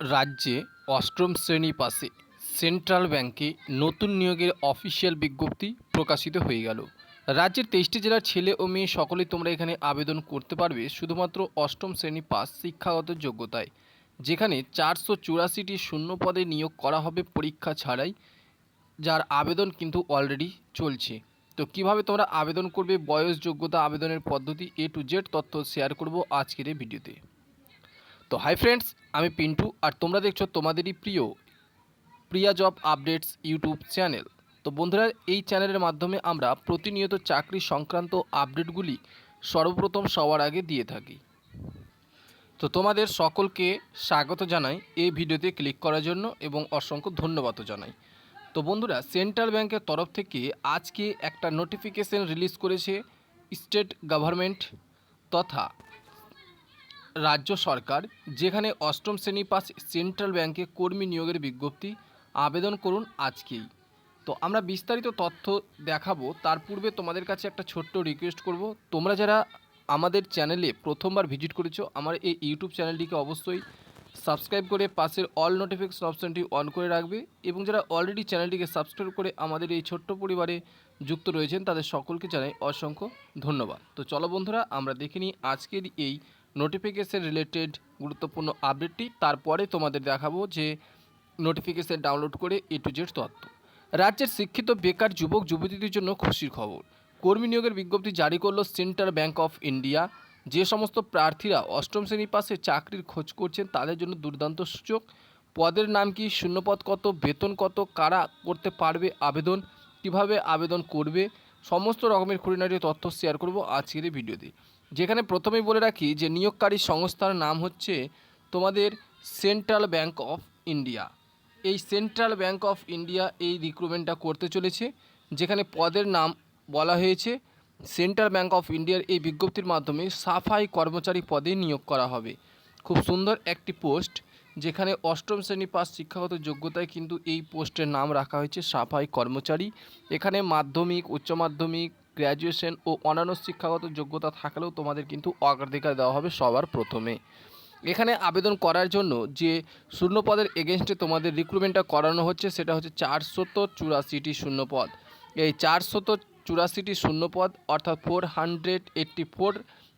রাজ্যে অষ্টম শ্রেণি পাশে সেন্ট্রাল ব্যাংকে নতুন নিয়োগের অফিসিয়াল বিজ্ঞপ্তি প্রকাশিত হয়ে গেল। রাজ্যের তেইশটি জেলার ছেলে ও মেয়ে সকলেই তোমরা এখানে আবেদন করতে পারবে শুধুমাত্র অষ্টম শ্রেণি পাস শিক্ষাগত যোগ্যতায়, যেখানে চারশো চুরাশিটি শূন্য পদে নিয়োগ করা হবে পরীক্ষা ছাড়াই, যার আবেদন কিন্তু অলরেডি চলছে। তো কীভাবে তোমরা আবেদন করবে বয়স যোগ্যতা আবেদনের পদ্ধতি এ টু জেড তথ্য শেয়ার করব আজকের এই ভিডিওতে তো হাই ফ্রেন্ডস আমি পিন্টু আর তোমরা দেখছ তোমাদেরই প্রিয় Priya job updates YouTube channel তো বন্ধুরা, এই চ্যানেলের মাধ্যমে আমরা প্রতিনিয়ত চাকরি সংক্রান্ত আপডেটগুলি সর্বপ্রথম সবার আগে দিয়ে থাকি। তো তোমাদের সকলকে স্বাগত জানাই এই ভিডিওতে ক্লিক করার জন্য এবং অসংখ্য ধন্যবাদও জানাই। তো বন্ধুরা সেন্ট্রাল ব্যাংকের তরফ থেকে আজকে একটা নোটিফিকেশন রিলিজ করেছে স্টেট গভর্নমেন্ট তথা রাজ্য সরকার, যেখানে অষ্টম শ্রেণি পাস সেন্ট্রাল ব্যাংকে কর্মী নিয়োগের বিজ্ঞপ্তি, আবেদন করুন আজকেই। তো আমরা বিস্তারিত তথ্য দেখাবো, তার পূর্বে তোমাদের কাছে একটা ছোট্ট রিকোয়েস্ট করব। তোমরা যারা আমাদের চ্যানেলে প্রথমবার ভিজিট করেছ, আমার এই ইউটিউব চ্যানেলটিকে অবশ্যই সাবস্ক্রাইব করে পাশের অল নোটিফিকেশন অপশানটি অন করে রাখবে এবং যারা অলরেডি চ্যানেলটিকে সাবস্ক্রাইব করে আমাদের এই ছোট্ট পরিবারে যুক্ত রয়েছেন, তাদের সকলকে জানাই অসংখ্য ধন্যবাদ। তো চলো বন্ধুরা, আমরা দেখে নিই আজকের এই নোটিফিকেশন রিলেটেড গুরুত্বপূর্ণ আপডেটটি তারপরে তোমাদের দেখাবো যে নোটিফিকেশন ডাউনলোড করে এ টু জেড তথ্য। রাজ্যের শিক্ষিত বেকার যুবক, যুবতীদের জন্য খুশির খবর। কর্মী নিয়োগের বিজ্ঞপ্তি জারি করল সেন্ট্রাল ব্যাংক অফ ইন্ডিয়া যে সমস্ত প্রার্থীরা অষ্টম শ্রেণি পাশে চাকরির খোঁজ করছেন, তাদের জন্য দুর্দান্ত সূচক। পদের নাম কি, শূন্যপদ কত, বেতন কত, কারা করতে পারবে আবেদন, কীভাবে আবেদন করবে, সমস্ত রকমের খুঁটিনাটি তথ্য শেয়ার করব আজকের এই ভিডিওতে যেখানে প্রথমেই বলে রাখি যে নিয়োগকারী সংস্থার নাম হচ্ছে তোমাদের সেন্ট্রাল ব্যাংক অফ ইন্ডিয়া। এই সেন্ট্রাল ব্যাংক অফ ইন্ডিয়া এই রিক্রুটমেন্টটা করতে চলেছে, যেখানে পদের নাম বলা হয়েছে। সেন্ট্রাল ব্যাংক অফ ইন্ডিয়ার এই বিজ্ঞপ্তির মাধ্যমে সাফাই কর্মচারী পদে নিয়োগ করা হবে। খুব সুন্দর একটি পোস্ট, যেখানে অষ্টম শ্রেণি পাস শিক্ষাগত যোগ্যতায় কিন্তু এই পোস্টের নাম রাখা হয়েছে, সাফাই কর্মচারী। এখানে মাধ্যমিক, উচ্চ মাধ্যমিক গ্র্যাজুয়েশন ও অন্যান্য শিক্ষাগত যোগ্যতা থাকলেও তোমাদের কিন্তু অগ্রাধিকার দেওয়া হবে সবার প্রথমে। এখানে আবেদন করার জন্য যে শূন্যপদের এগেনস্টে তোমাদের রিক্রুটমেন্টটা করানো হচ্ছে, সেটা হচ্ছে চারশত চুরাশিটি শূন্যপদ। এই চারশত চুরাশিটি শূন্যপদ, অর্থাৎ four hundred eighty four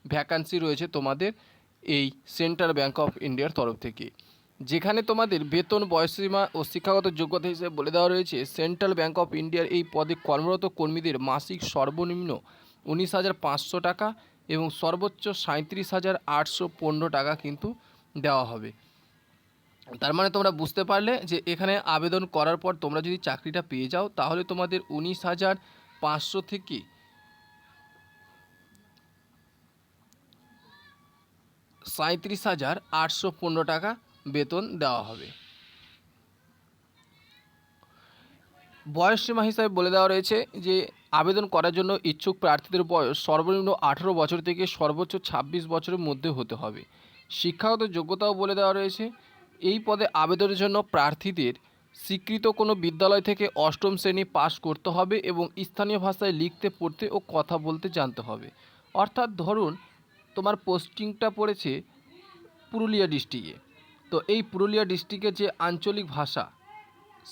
vacancy রয়েছে তোমাদের এই সেন্ট্রাল ব্যাঙ্ক অফ ইন্ডিয়ার তরফ থেকে। যেখানে তোমাদের বেতন বয়সীমা ও শিক্ষাগত যোগ্যতা হিসেবে বলে দেওয়া রয়েছে, সেন্ট্রাল ব্যাংক অফ ইন্ডিয়ার এই পদে কর্মরত কর্মীদের মাসিক সর্বনিম্ন উনিশ হাজার পাঁচশো টাকা এবং সর্বোচ্চ সাঁত্রিশ হাজার আটশো পনেরো টাকা কিন্তু দেওয়া হবে। তার মানে তোমরা বুঝতে পারলে যে এখানে আবেদন করার পর তোমরা যদি চাকরিটা পেয়ে যাও, তাহলে তোমাদের উনিশ হাজার পাঁচশো থেকে সাঁত্রিশ হাজার আটশো পনেরো টাকা বেতন দেওয়া হবে। বয়স সীমা হিসাবে বলে দেওয়া রয়েছে যে, আবেদন করার জন্য ইচ্ছুক প্রার্থীদের বয়স সর্বনিম্ন আঠেরো বছর থেকে সর্বোচ্চ ছাব্বিশ বছরের মধ্যে হতে হবে। শিক্ষাগত যোগ্যতাও বলে দেওয়া রয়েছে, এই পদে আবেদনের জন্য প্রার্থীদের স্বীকৃত কোনো বিদ্যালয় থেকে অষ্টম শ্রেণি পাশ করতে হবে এবং স্থানীয় ভাষায় লিখতে, পড়তে ও কথা বলতে জানতে হবে। অর্থাৎ ধরুন, তোমার পোস্টিংটা পড়েছে পুরুলিয়া ডিস্ট্রিক্টে। তো এই পুরুলিয়া ডিস্ট্রিক্টের যে আঞ্চলিক ভাষা,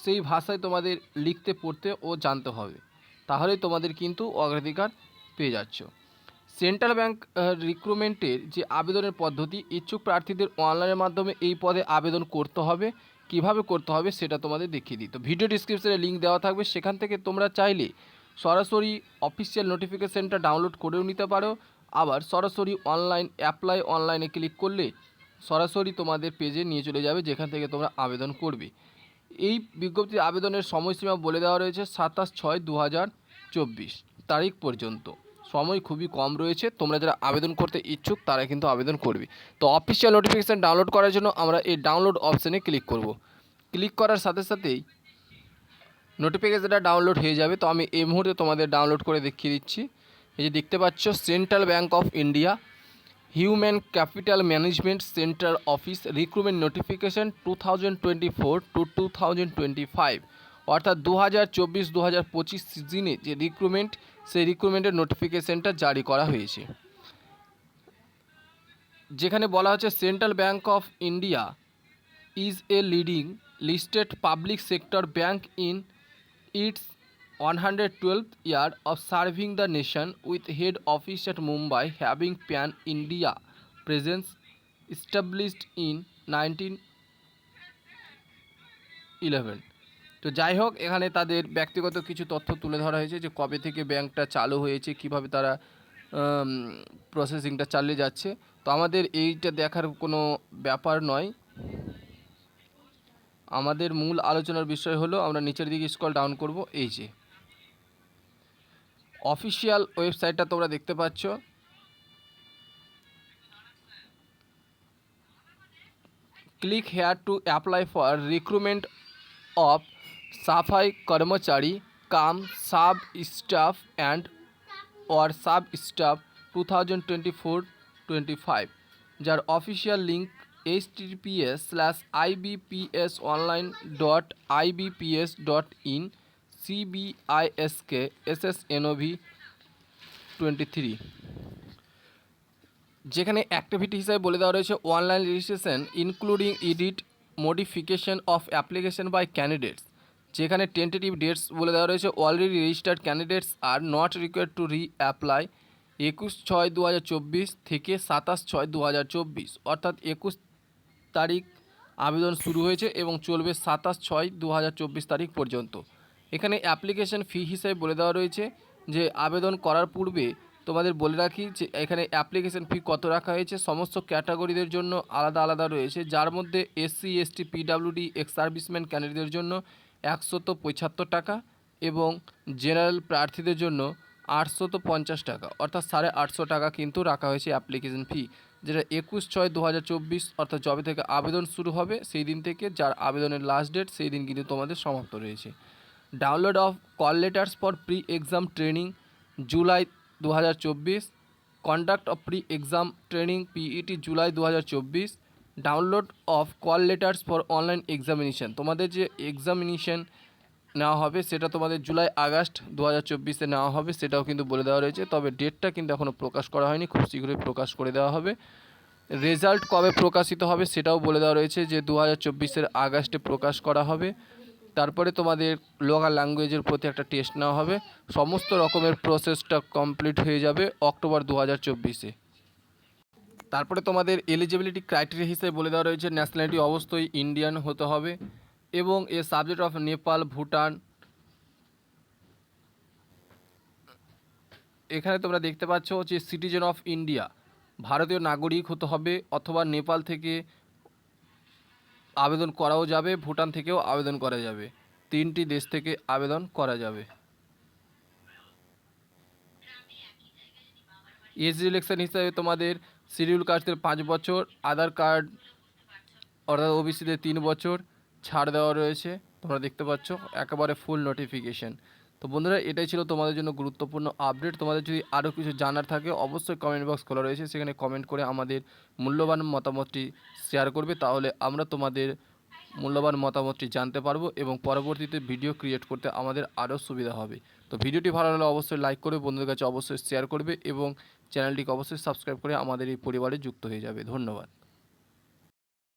সেই ভাষায় তোমাদের লিখতে, পড়তে ও জানতে হবে। তাহলে তোমাদের কিন্তু অগ্রাধিকার পেয়ে যাচ্ছ। সেন্ট্রাল ব্যাংক রিক্রুটমেন্টের যে আবেদনের পদ্ধতি, ইচ্ছুক প্রার্থীদের অনলাইনের মাধ্যমে এই পদে আবেদন করতে হবে। কীভাবে করতে হবে সেটা তোমাদের দেখিয়ে দিই। তো ভিডিও ডিসক্রিপশনে লিঙ্ক দেওয়া থাকবে। সেখান থেকে তোমরা চাইলে সরাসরি অফিসিয়াল নোটিফিকেশানটা ডাউনলোড করেও নিতে পারো। আবার সরাসরি অনলাইন অ্যাপ্লাই অনলাইনে ক্লিক করলে সরাসরি তোমাদের পেজে নিয়ে চলে যাবে, যেখান থেকে তোমরা আবেদন করবে। এই বিজ্ঞপ্তির আবেদনের সময়সীমা বলে দেওয়া রয়েছে সাতাশ ছয় দু তারিখ পর্যন্ত। সময় খুবই কম রয়েছে, তোমরা যারা আবেদন করতে ইচ্ছুক, তারা কিন্তু আবেদন করবে। তো অফিসিয়াল নোটিফিকেশান ডাউনলোড করার জন্য আমরা এই ডাউনলোড অপশানে ক্লিক করব। ক্লিক করার সাথে সাথেই নোটিফিকেশানটা ডাউনলোড হয়ে যাবে। তো আমি এই মুহূর্তে তোমাদের ডাউনলোড করে দেখিয়ে দিচ্ছি। এই যে দেখতে পাচ্ছ Central Bank of India human capital management centre office recruitment notification two thousand twenty four to two thousand twenty five. অর্থাৎ দু হাজার চব্বিশ দু হাজার পঁচিশ সিজনে যে রিক্রুটমেন্ট, সেই রিক্রুটমেন্টের নোটিফিকেশনটা জারি করা হয়েছে। যেখানে বলা হচ্ছে, Central Bank of India is a leading listed public sector bank in sector bank in its 112th year of serving the nation with head office at Mumbai, having pan India presence established in 1911 তো যাই হোক, এখানে তাদের ব্যক্তিগত কিছু তথ্য তুলে ধরা হয়েছে যে কবে থেকে ব্যাংকটা চালু হয়েছে, কীভাবে তারা প্রসেসিংটা চালিয়ে যাচ্ছে। তো আমাদের এইটা দেখার কোনো ব্যাপার নয়। আমাদের মূল আলোচনার বিষয় হলো, আমরা নিচের দিকে স্কল ডাউন করব, এই যে। অফিসিয়াল ওয়েবসাইটটা তোমরা দেখতে পাচ্ছ। Click here to apply for recruitment of Safai Karmachari cum sub staff and or sub staff two thousand twenty four twenty five, যার official link H TPS slash IBPS online dot IBPS dot in CBISK S S NOV twenty three যেখানে activity হিসাবে বলে দেওয়া রয়েছে online registration including edit modification of application by candidates যেখানে tentative dates বলে দেওয়া রয়েছে already registered candidates are not required to reapply একুশ ছয় দু হাজার চব্বিশ থেকে সাতাশ ছয় দু হাজার চব্বিশ। অর্থাৎ একুশ তারিখ আবেদন শুরু হয়েছে এবং চলবে সাতাশ ছয় দু হাজার চব্বিশ তারিখ পর্যন্ত। এখানে অ্যাপ্লিকেশন ফি হিসেবে বলে দেওয়া রয়েছে যে আবেদন করার পূর্বে তোমাদের বলে রাখি যে এখানে অ্যাপ্লিকেশন ফি কত রাখা হয়েছে, সমস্ত ক্যাটাগরিদের জন্য আলাদা আলাদা রয়েছে। যার মধ্যে SC ST PWD ex serviceman ক্যান্ডিডেটদের জন্য একশত পঁচাত্তর টাকা এবং জেনারেল প্রার্থীদের জন্য আটশত পঞ্চাশ টাকা, অর্থাৎ সাড়ে আটশো টাকা কিন্তু রাখা হয়েছে অ্যাপ্লিকেশন ফি যেটা একুশ ছয় দু হাজার চব্বিশ, অর্থাৎ যবে থেকে আবেদন শুরু হবে, সেই দিন থেকে যার আবেদনের লাস্ট ডেট সেই দিন কিন্তু তোমাদের সমাপ্ত রয়েছে। Download of call letters for pre exam training, July দু হাজার চব্বিশ। Conduct of pre exam training PET July দু হাজার চব্বিশ। Download of call letters for online examination. তোমাদের যে এক্সামিনেশন নেওয়া হবে, সেটা তোমাদের জুলাই আগস্ট দু হাজার চব্বিশে নেওয়া হবে, সেটাও কিন্তু বলে দেওয়া রয়েছে। তবে ডেটটা কিন্তু এখনও প্রকাশ করা হয়নি, খুব শীঘ্রই প্রকাশ করে দেওয়া হবে। রেজাল্ট কবে প্রকাশিত হবে, সেটাও বলে দেওয়া রয়েছে যে দু হাজার চব্বিশের আগস্টে প্রকাশ করা হবে। তারপরে তোমাদের লোকাল ল্যাঙ্গুয়েজের প্রতি একটা টেস্ট নেওয়া হবে। সমস্ত রকমের প্রসেসটা কমপ্লিট হয়ে যাবে অক্টোবর দু হাজার চব্বিশে। তারপরে তোমাদের এলিজিবিলিটি ক্রাইটেরিয়া হিসেবে বলে দেওয়া রয়েছে ন্যাশনালিটি অবশ্যই ইন্ডিয়ান হতে হবে এবং a subject of Nepal Bhutan এখানে তোমরা দেখতে পাচ্ছ যে সিটিজেন অফ ইন্ডিয়া ভারতীয় নাগরিক হতে হবে অথবা নেপাল থেকে আবেদন করাও যাবে, ভুটান থেকেও আবেদন করা যাবে। তিনটি দেশ থেকে আবেদন করা যাবে। এজ ইলেকশন হিসাবে তোমাদের শিডিউল কাস্টের পাঁচ বছর, আধার কার্ড অর্থাৎ ওবিসিদের তিন বছর ছাড় দেওয়া রয়েছে। তোমরা দেখতে পাচ্ছ, একেবারে ফুল নোটিফিকেশন তো বন্ধুরা, এটাই ছিল তোমাদের জন্য গুরুত্বপূর্ণ আপডেট। তোমাদের যদি আরও কিছু জানার থাকে, অবশ্যই কমেন্ট বক্স খোলা রয়েছে। সেখানে কমেন্ট করে আমাদের মূল্যবান মতামতটি শেয়ার করবে, তাহলে আমরা তোমাদের মূল্যবান মতামতটি জানতে পারব এবং পরবর্তীতে ভিডিও ক্রিয়েট করতে আমাদের আরও সুবিধা হবে। তো ভিডিওটি ভালো লাগলে অবশ্যই লাইক করবে, বন্ধুদের কাছে অবশ্যই শেয়ার করবে এবং চ্যানেলটিকে অবশ্যই সাবস্ক্রাইব করে আমাদের এই পরিবারে যুক্ত হয়ে যাবে। ধন্যবাদ।